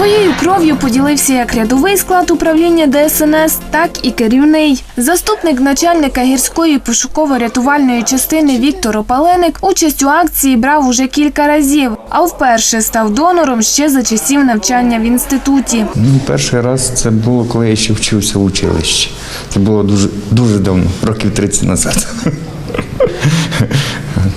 Своєю кров'ю поділився як рядовий склад управління ДСНС, так і керівний. Заступник начальника гірської пошуково-рятувальної частини Віктор Опаленик участь у акції брав уже кілька разів, а вперше став донором ще за часів навчання в інституті. Ну, перший раз це було, коли я ще вчився в училищі. Це було дуже, дуже давно, років 30 назад.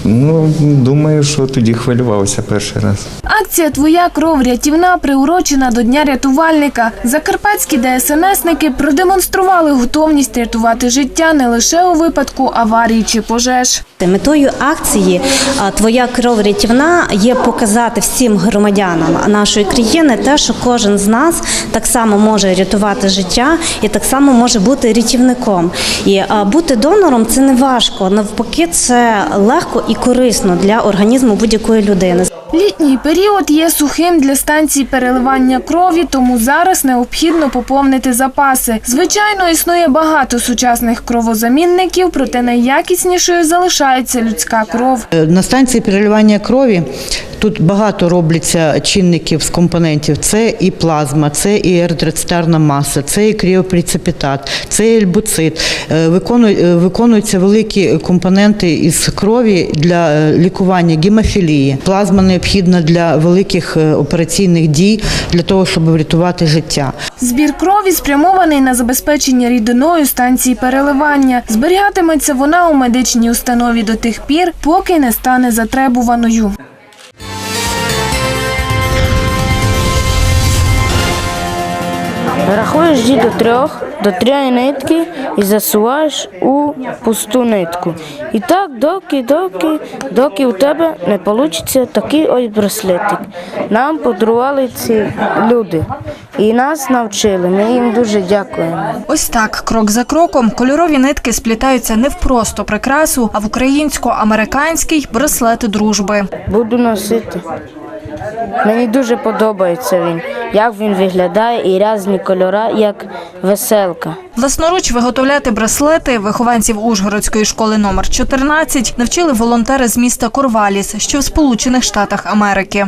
Ну, думаю, що тоді хвилювався перший раз. Акція Твоя кров рятівна приурочена до Дня рятувальника. Закарпатські ДСНСники продемонстрували готовність рятувати життя не лише у випадку аварії чи пожеж. Метою акції Твоя кров рятівна є показати всім громадянам нашої країни те, що кожен з нас так само може рятувати життя і так само може бути рятівником. І бути донором це не важко. Навпаки, це легко і корисно для організму будь-якої людини. Літній період є сухим для станцій переливання крові, тому зараз необхідно поповнити запаси. Звичайно, існує багато сучасних кровозамінників, проте найякіснішою залишається людська кров. Е, На станції переливання крові тут багато робляться чинників з компонентів. Це і плазма, це і еритроцитарна маса, це і кріопрецепітат, це і ельбуцит. Е, е, Виконуються великі компоненти із крові для е, лікування гемофілії. Плазма необхідна для великих операційних дій для того, щоб врятувати життя. Збір крові спрямований на забезпечення рідиною станції переливання. Зберігатиметься вона у медичній установі до тих пір, поки не стане затребуваною. Рахуєш дій до трьох, до трьох нитки і засуваєш у пусту нитку. І так, доки, доки, доки у тебе не вийде такий ось браслетик. Нам подарували ці люди і нас навчили. Ми їм дуже дякуємо. Ось так, крок за кроком, кольорові нитки сплітаються не в просто прикрасу, а в українсько-американський браслет дружби. Буду носити. Мені дуже подобається він, як він виглядає і різні кольори, як веселка. Власноруч виготовляти браслети вихованців Ужгородської школи номер 14 навчили волонтери з міста Корваліс, що в Сполучених Штатах Америки.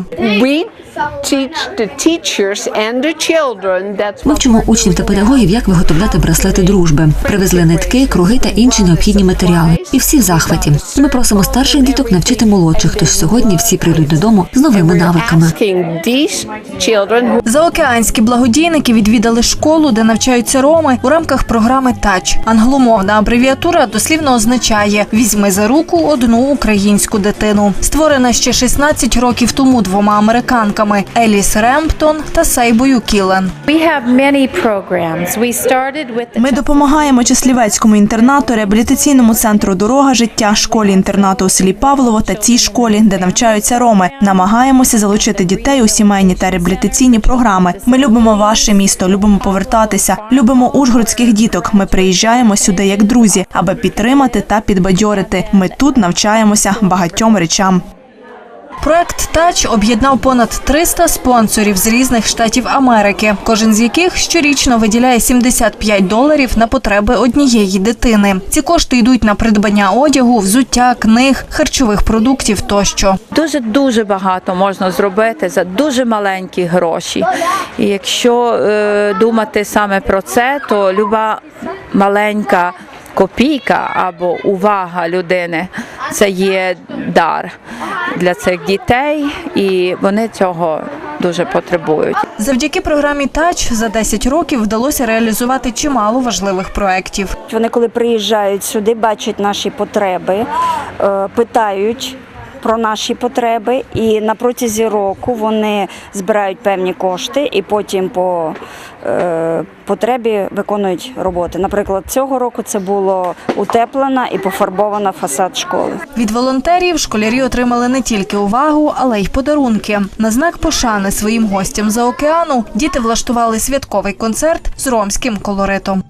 Teach the teachers and the children that's Ми вчимо учнів та педагогів, як виготовляти браслети дружби. Привезли нитки, круги та інші необхідні матеріали. І всі в захваті. Ми просимо старших діток навчити молодших, тож сьогодні всі прийдуть додому з новими навиками. Заокеанські благодійники відвідали школу, де навчаються роми у рамках програми ТАЧ. Англомовна абревіатура дослівно означає Візьми за руку одну українську дитину. Створена ще 16 років тому двома американками Еліс Ремптон та Сейбою Кілен. Ми допомагаємо Числівецькому інтернату, реабілітаційному центру Дорога життя, школі інтернату у селі Павлово та цій школі, де навчаються роми. Намагаємося залучити дітей у сімейні та реабілітаційні програми. Ми любимо ваше місто, любимо повертатися, любимо ужгородських діток. Ми приїжджаємо сюди як друзі, аби підтримати та підбадьорити. Ми тут навчаємося багатьом речам. Проект ТАЧ об'єднав понад 300 спонсорів з різних штатів Америки, кожен з яких щорічно виділяє 75 доларів на потреби однієї дитини. Ці кошти йдуть на придбання одягу, взуття, книг, харчових продуктів тощо. Дуже дуже багато можна зробити за дуже маленькі гроші. І якщо е, думати саме про це, то люба маленька копійка або увага людини це є дар для цих дітей, і вони цього дуже потребують. Завдяки програмі ТАЧ за 10 років вдалося реалізувати чимало важливих проєктів. Вони, коли приїжджають сюди, бачать наші потреби, е, питають про наші потреби, і на протязі року вони збирають певні кошти і потім по е, потребі виконують роботи. Наприклад, цього року це було утеплена і пофарбована фасад школи. Від волонтерів школярі отримали не тільки увагу, але й подарунки. На знак пошани своїм гостям за океану діти влаштували святковий концерт з ромським колоритом.